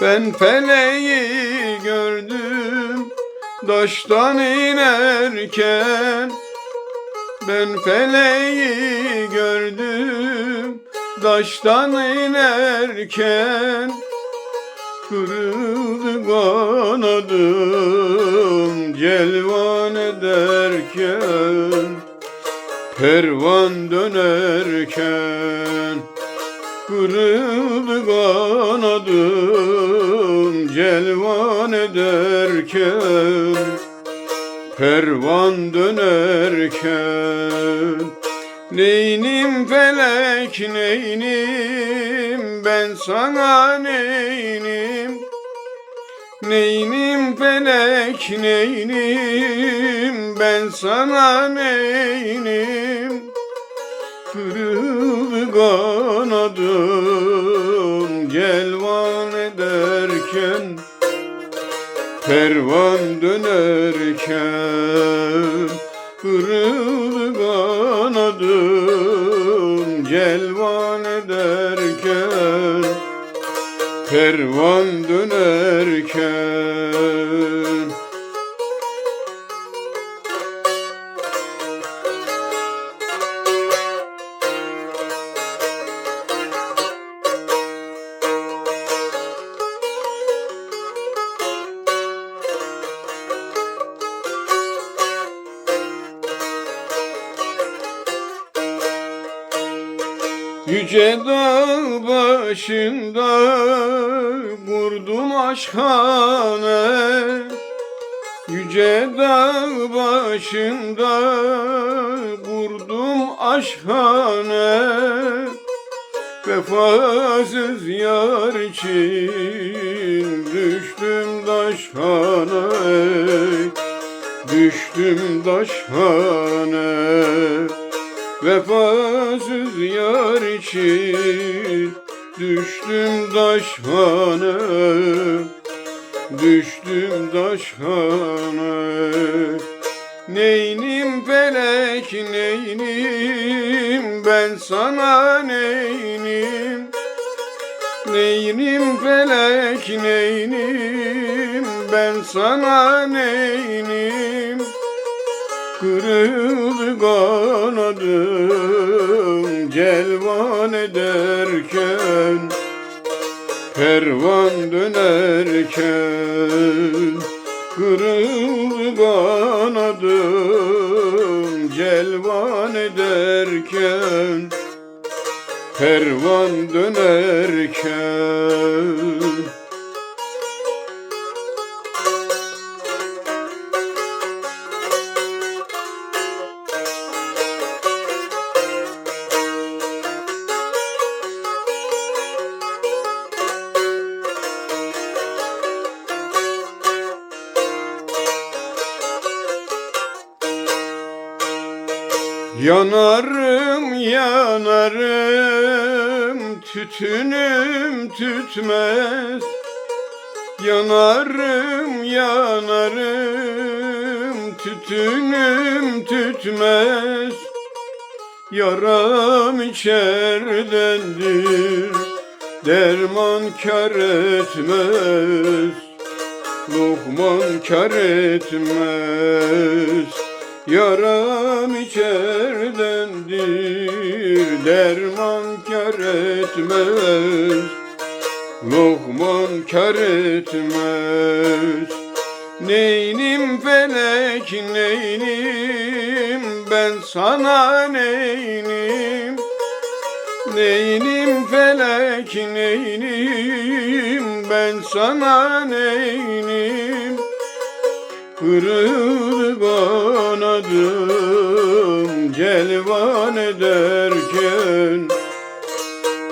Ben feleği gördüm Daştan inerken. Ben feleği gördüm Daştan inerken. Kırıldı kanadım Celvan ederken. Pervan dönerken Kırıldı kanadım Celvan ederken Pervan dönerken. Neynim felek neynim Ben sana neynim? Neynim felek neynim Ben sana neynim? Kırıldı kanadım Pervan dönerken Kırıldı kanadım Celvan ederken. Pervan dönerken Yüce dağ başında kurdum aşkhane Yüce dağ başında kurdum aşkhane Vefasız yar için düştüm daşhane Düştüm daşhane Vefasız yar için düştüm daşhane Düştüm daşhane Neynim felek neynim? Ben sana neynim? Neynim felek neynim? Ben sana neynim Kırıldı kanadım celvan ederken Pervan dönerken. Kırıldı kanadım celvan ederken Pervan dönerken Yanarım yanarım tütünüm tütmez. Yanarım yanarım tütünüm tütmez. Yaram içerdendir derman kar etmez. Lokman kar etmez Yaram içerdendir Derman kar etmez. Lokman kar etmez. Neynim felek neynim? Ben sana neynim? Neynim felek neynim? Ben sana neynim Kırıldı kanadım celvan ederken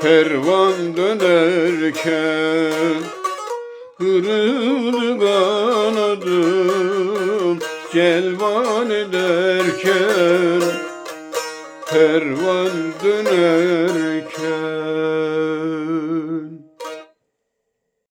Pervan dönerken. Kırıldı kanadım celvan ederken Pervan dönerken